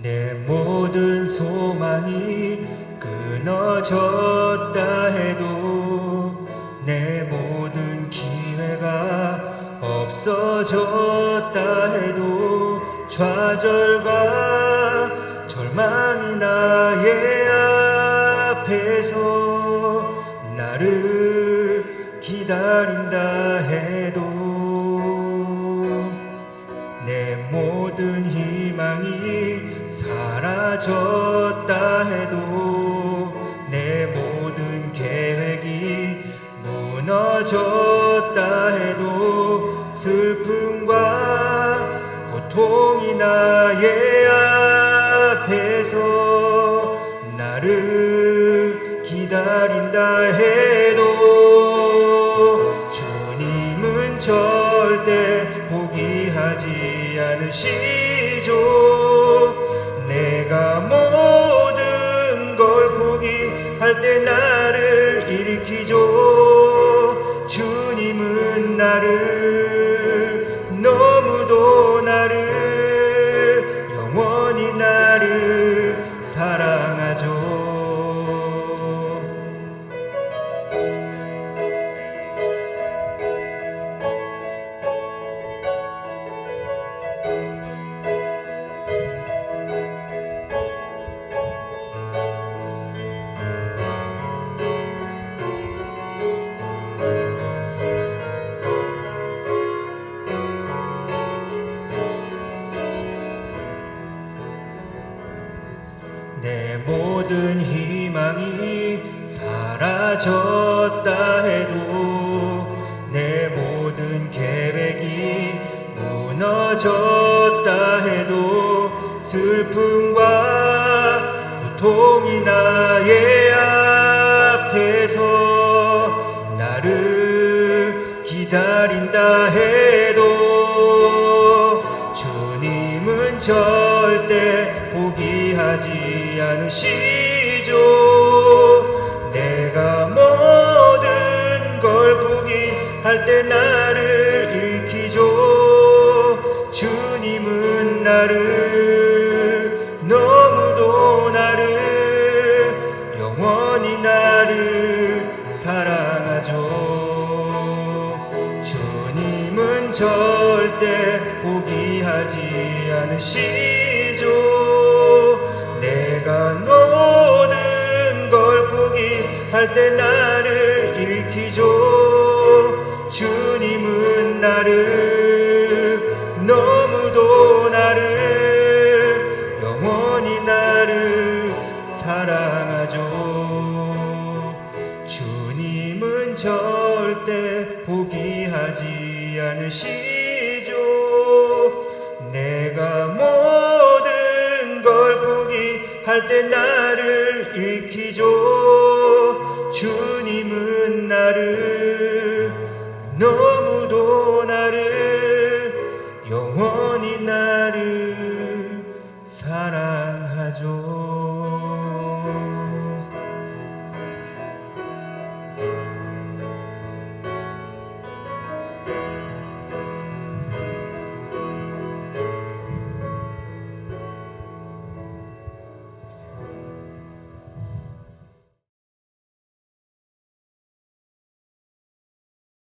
내 모든 소망이 끊어졌다 해도 내 모든 기회가 없어졌다 해도 좌절과 절망이 나의 앞에서 나를 기다린다 해도 내 모든 희망이 사라졌다 해도 내 모든 계획이 무너졌다 해도 슬픔과 고통이 나의 앞에서 나를 기다린다 해 내가 모든 걸 포기할 때 나를 일으키죠. 주님은 나를 내 모든 희망이 사라졌다 해도 내 모든 계획이 무너졌다 해도 슬픔과 고통이 나의 앞에서 나를 기다린다 해도 주님은 절대 포기하지 않으시죠 내가 모든 걸 포기할 때 나를 일으키죠. 주님은 나를 너무도 나를 영원히 나를 사랑하죠. 주님은 절대 포기하지 않으시죠 내가 모든 걸 포기할 때 나를 일으키죠. 주님은 나를 너무도 나를 영원히 나를 사랑하죠. 주님은 절대 포기하지 않으시죠. 내가 걸 갈 때 나를 익히죠. 주님은 나를 너무도 나를 영원히 나를 사랑하죠.